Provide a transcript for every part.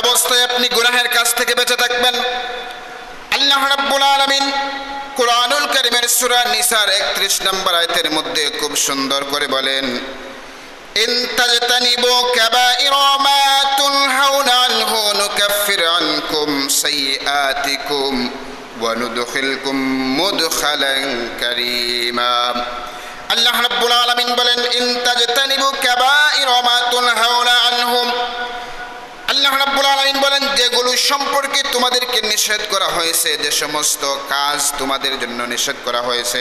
অবস্থায় আপনি গুনাহের কাছ থেকে বেঁচে থাকবেন। আল্লাহ রাব্বুল আলামিন কোরআনুল কারীমের সূরা নিসার 31 নম্বর আয়াতের মধ্যে খুব সুন্দর করে বলেন, ইন তাজতানিবু কাবাইরা মা তুনহাউনা আনহু নুকাফির আনকুম সাইয়্যাতিকুম ওয়া নুদখিলকুম মুদখালান কারীমা। আল্লাহ রাব্বুল আলামিন বলেন, ইন তাজতানিবু কাবাইরা মা তুনহাউনা আনহুম আলামিন বলেন, যেগুলো সম্পর্কে তোমাদেরকে নিষেধ করা হয়েছে, যে সমস্ত কাজ তোমাদের জন্য নিষেধ করা হয়েছে,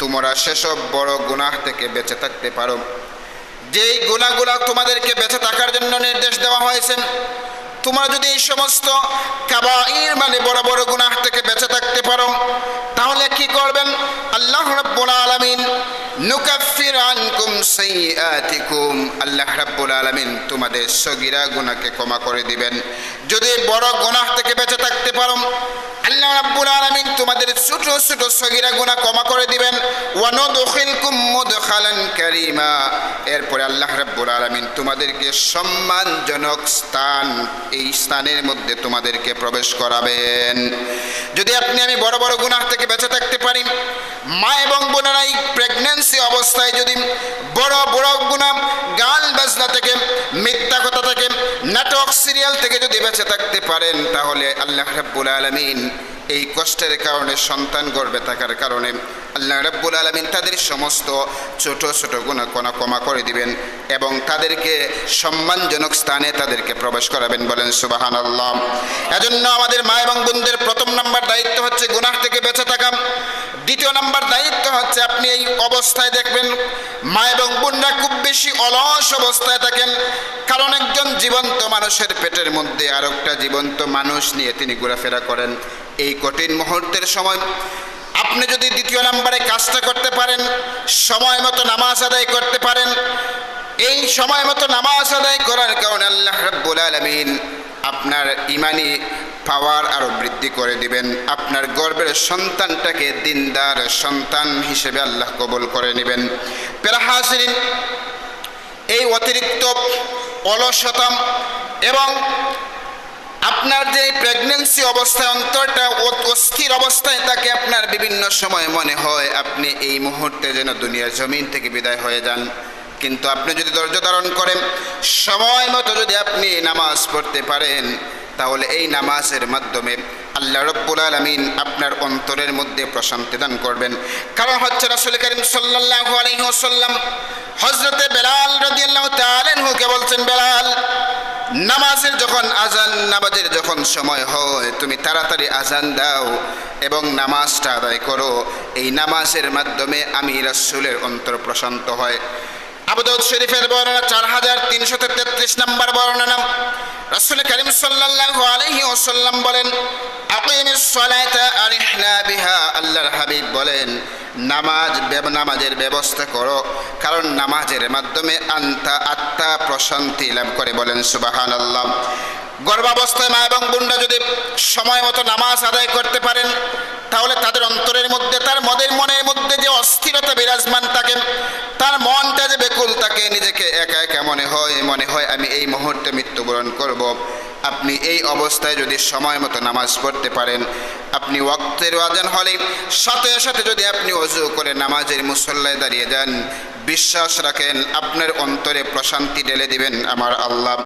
তোমরা সেসব বড় গুনাহ থেকে বেঁচে থাকতে পারো। যেই গুণাগুলা তোমাদেরকে বেঁচে থাকার জন্য নির্দেশ দেওয়া হয়েছে, তোমরা যদি এই সমস্ত কাবাইর মানে বড় বড় গুনাহ থেকে বেঁচে থাকতে পারো, তাহলে কি করবেন? আল্লাহ নুকাফির আনকুম সাইয়্যাতিকুম। আল্লাহ রাব্বুল আলামিন তোমাদের সগিরা গুনাহকে ক্ষমা করে দিবেন। যদি বড় গুনাহ থেকে বেঁচে থাকতে পারো, আল্লাহ রাব্বুল আলামিন তোমাদের ছোট ছোট সগিরা গুনাহ ক্ষমা করে দিবেন। ওয়া নুদখিলকুম মুদখালান কারীমা। এরপরে আল্লাহ রাব্বুল আলামিন তোমাদেরকে সম্মানজনক স্থান, এই স্থানের মধ্যে তোমাদেরকে প্রবেশ করাবেন। যদি আপনি আমি বড় বড় গুনাহ থেকে বেঁচে থাকতে পারি, মা এবং বোনেরা এই প্রেগন্যান্সি অবস্থায় যদি বড় বড় গুনাহ, গান বাজনা থেকে, মিথ্যা কথা থেকে, নাটক সিরিয়াল থেকে যদি বেঁচে থাকতে পারেন, তাহলে আল্লাহ রাব্বুল আলামিন এই কষ্টের কারণে সন্তান গর্বে থাকার কারণে আল্লাহ রাব্বুল আলামিন তাদের সমস্ত ছোট ছোট গুণা কোনা ক্ষমা করে দিবেন এবং তাদেরকে সম্মানজনক স্থানে তাদেরকে প্রবেশ করাবেন বলেন সুবাহান আল্লাহ এজন্য আমাদের মা এবং বোনদের প্রথম নাম্বার দায়িত্ব হচ্ছে গুনাহ থেকে বেঁচে থাকা। দ্বিতীয় নাম্বার দায়িত্ব হচ্ছে আপনি এই অবস্থায় দেখবেন মা এবং বোনরা খুব বেশি অলস অবস্থায় থাকেন। কারণ একজন জীবন্ত মানুষের পেটের মধ্যে আর একটা জীবন্ত মানুষ নিয়ে তিনি ঘোরাফেরা করেন। এই কঠিন মুহূর্তের সময় আপনি যদি দ্বিতীয় নাম্বারে কাজটা করতে সময় মতো নামাজ আদায় করতে পারেন। এই সময় মতো নামাজ আদায় করার কারণে আল্লাহ রাব্বুল আলামিন আপনার ইমানি পাওয়ার আরও বৃদ্ধি করে দিবেন। আপনার গর্বের সন্তানটাকে দিনদার সন্তান হিসেবে আল্লাহ কবুল করে নেবেন। পেরাহাসিন এই অতিরিক্ত অলসতা এবং আপনার যে প্রেগনেন্সি অবস্থায়, অন্তরটা অস্থির অবস্থায়, তাকে আপনার বিভিন্ন সময় মনে হয় আপনি এই মুহূর্তে যেন দুনিয়ার জমিন থেকে বিদায় হয়ে যান। কিন্তু আপনি যদি ধৈর্য ধারণ করেন, সময় মতো যদি আপনি নামাজ পড়তে পারেন, তাহলে এই নামাজের মাধ্যমে আল্লাহ রব্বুল আলমিন আপনার অন্তরের মধ্যে প্রশান্তি দান করবেন। কারণ হচ্ছে রাসুল করিম সাল্লাল্লাহু আলাইহি ওয়াসাল্লাম হজরতে বেলাল রাদিয়াল্লাহু তাআলা কে বলছেন, বেলাল নামাজের যখন আজান, নামাজের যখন সময় হয়, তুমি তাড়াতাড়ি আজান দাও এবং নামাজটা আদায় করো। এই নামাজের মাধ্যমে আমি রাসুলের অন্তর প্রশান্ত হয়। আবুদাউদ শরীফের বর্ণনা চার হাজার তিনশো তেত্রিশ নম্বর বর্ণনা। রাসূল করিম সাল্লাল্লাহু আলাইহি ওয়াসাল্লাম বলেন, আকিমিস সালাতা আরিহনা বিহা আল্লাহর হাবিব বলেন, নামাজ নামাজের ব্যবস্থা করো, কারণ নামাজের মাধ্যমে আন্তা আত্মা প্রশান্তি লাভ করে বলেন সুবাহান আল্লাহ গর্ভাবস্থায় মা এবং বোনরা যদি সময় মতো নামাজ আদায় করতে পারেন, তাহলে তাদের অন্তরের মধ্যে, তার মদের মনের মধ্যে যে অস্থিরতা বিরাজমান থাকে, তার মনটা যে বেকুল তাকে নিজেকে একা একা মনে হয় মনে হয় আমি এই মুহূর্তে মৃত্যুবরণ করব। আপনি এই অবস্থায় যদি সময় মতো নামাজ পড়তে পারেন, আপনি ওয়াক্তের আজান হলে সাথে সাথে যদি আপনি অজু করে নামাজের মুসল্লায় দাঁড়িয়ে যান, বিশ্বাস রাখেন আপনার অন্তরে প্রশান্তি ঢেলে দিবেন আমার আল্লাহ।